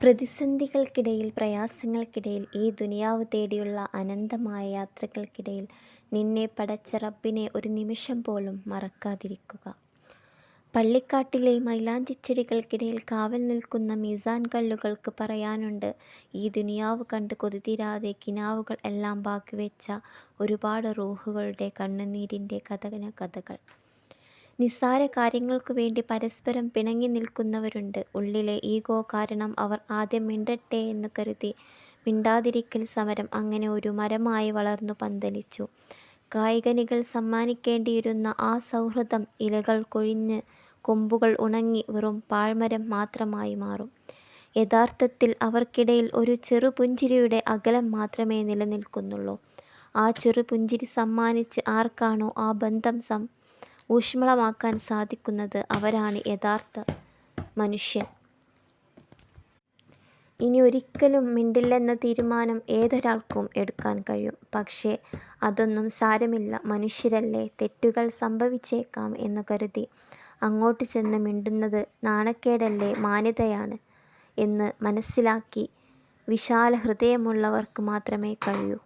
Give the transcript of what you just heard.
പ്രതിസന്ധികൾക്കിടയിൽ പ്രയാസങ്ങൾക്കിടയിൽ ഈ ദുനിയാവ് തേടിയുള്ള അനന്തമായ യാത്രകൾക്കിടയിൽ നിന്നെ പടച്ച ഒരു നിമിഷം പോലും മറക്കാതിരിക്കുക. പള്ളിക്കാട്ടിലെ മൈലാഞ്ചിച്ചെടികൾക്കിടയിൽ കാവൽ നിൽക്കുന്ന മീസാൻ കല്ലുകൾക്ക് പറയാനുണ്ട് ഈ ദുനിയാവ് കണ്ട് കൊതിതീരാതെ കിനാവുകൾ എല്ലാം ബാക്കിവെച്ച ഒരുപാട് റൂഹുകളുടെ കണ്ണുനീരിന്റെ കഥനകഥകൾ. നിസ്സാര കാര്യങ്ങൾക്കു വേണ്ടി പരസ്പരം പിണങ്ങി നിൽക്കുന്നവരുണ്ട്. ഉള്ളിലെ ഈഗോ കാരണം അവർ ആദ്യം മിണ്ടട്ടെ എന്ന് കരുതി മിണ്ടാതിരിക്കൽ സമരം അങ്ങനെ ഒരു മരമായി വളർന്നു പന്തലിച്ചു. കായികനികൾ സമ്മാനിക്കേണ്ടിയിരുന്ന ആ സൗഹൃദം ഇലകൾ കൊഴിഞ്ഞ് കൊമ്പുകൾ ഉണങ്ങി വെറും പാഴ്മരം മാത്രമായി മാറും. യഥാർത്ഥത്തിൽ അവർക്കിടയിൽ ഒരു ചെറുപുഞ്ചിരിയുടെ അകലം മാത്രമേ നിലനിൽക്കുന്നുള്ളൂ. ആ ചെറുപുഞ്ചിരി സമ്മാനിച്ച് ആർക്കാണോ ആ ബന്ധം ഊഷ്മളമാക്കാൻ സാധിക്കുന്നത് അവരാണ് യഥാർത്ഥ മനുഷ്യൻ. ഇനി ഒരിക്കലും മിണ്ടില്ലെന്ന തീരുമാനം ഏതൊരാൾക്കും എടുക്കാൻ കഴിയും. പക്ഷേ അതൊന്നും സാരമില്ല മനുഷ്യരല്ലേ തെറ്റുകൾ സംഭവിച്ചേക്കാം എന്ന് കരുതി അങ്ങോട്ട് ചെന്ന് മിണ്ടുന്നത് നാണക്കേടല്ലേ മാന്യതയാണ് എന്ന് മനസ്സിലാക്കി വിശാല ഹൃദയമുള്ളവർക്ക് മാത്രമേ കഴിയൂ.